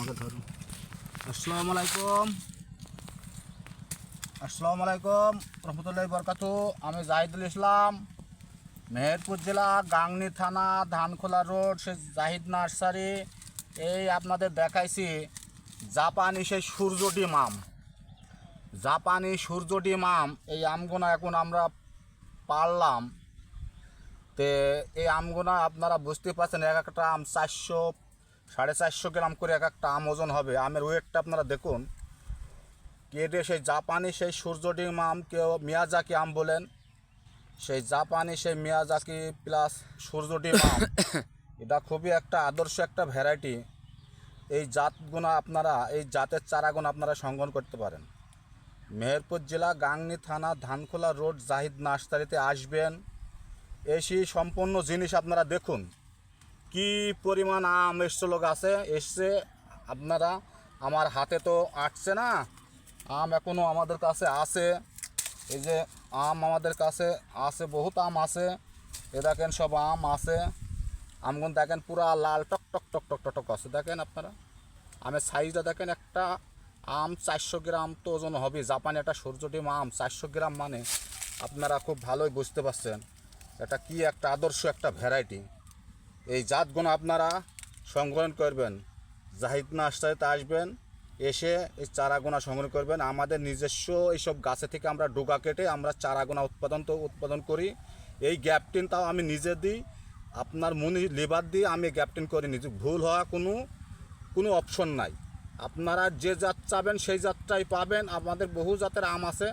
আগে ধরুন আসসালামু আলাইকুম। আসসালামু আলাইকুম। রহমতুল্লাহ বরকাতু। আমি জাহিদুল ইসলাম। মেহেরপুর জেলা, গাংনি থানা, ধানখোলা রোড, সে জাহিদ নার্সারি। এই আপনাদের দেখাইছি জাপানি সেই সূর্য ডিম আম জাপানি সূর্য ডিম আম এই আমগুলো এখন আমরা পারলাম। তে এই আমগুলো আপনারা বুঝতে পারছেন, এক একটা আম চারশো সাড়ে চারশো গ্রাম করে এক একটা আম ওজন হবে। আমের ওয়েটটা আপনারা দেখুন। কেটে সেই জাপানি সেই সূর্য ডিম আম, কেউ মিয়াজাকি আম বলেন, সেই জাপানি সেই মিয়াজাকি প্লাস সূর্য ডিম আম, এটা খুবই একটা আদর্শ একটা ভ্যারাইটি এই জাতগুলো আপনারা, এই জাতের চারাগুলো আপনারা সংগ্রহ করতে পারেন। মেহেরপুর জেলা গাংনি থানা ধানখোলা রোড, জাহিদ নার্সারিতে আসবেন। এসে সম্পূর্ণ জিনিস আপনারা দেখুন। কি পরিমাণ আম এসছিল গাছে এসছে, আপনারা, আমার হাতে তো আটছে না। আম এখনও আমাদের কাছে আছে। এই যে আম আমাদের কাছে আছে, বহুত আম আছে। এ দেখেন সব আম আছে। আমগুন দেখেন পুরা লাল, টক টক টক টক টক টক আছে। দেখেন আপনারা, আমের সাইজটা দেখেন একটা আম চারশো গ্রাম তো ওজন হবে। জাপানি একটা সূর্য ডিম আম চারশো গ্রাম মানে আপনারা খুব ভালোই বুঝতে পারছেন। এটা কি একটা আদর্শ একটা ভ্যারাইটি এই জাতগুলো আপনারা সংগ্রহণ করবেন। জাহিদ নার্সারিতে আসবেন, এসে এই চারাগোনা সংগ্রহ করবেন। আমাদের নিজস্ব এইসব গাছে থেকে আমরা ডোকা কেটে আমরা চারাগোনা উৎপাদন তো উৎপাদন করি। এই গ্যাপটিন তাও আমি নিজে দিই, আপনার মনি লেবার দিয়ে আমি গ্যাপটিন করি নিজে। ভুল হওয়া কোনো কোনো অপশন নাই। আপনারা যে জাত চাবেন সেই জাতটাই পাবেন। আমাদের বহু জাতের আম আছে,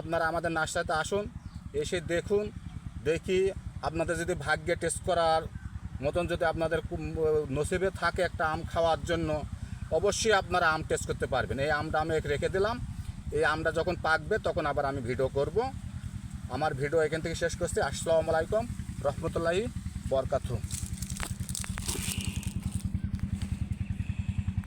আপনারা আমাদের নার্সারিতে আসুন, এসে দেখুন, দেখি আপনাদের যদি ভাগ্যে টেস্ট করার মতন যদি আপনাদের নসিবে থাকে একটা আম খাওয়ার জন্য, অবশ্যই আপনারা আম টেস্ট করতে পারবেন। এই আমটা আমি রেখে দিলাম। এই আমটা যখন পাকবে, তখন আবার আমি ভিডিও করব। আমার ভিডিও এখান থেকে শেষ করছি। আসসালামু আলাইকুম। রহমতুল্লাহি বরকাতু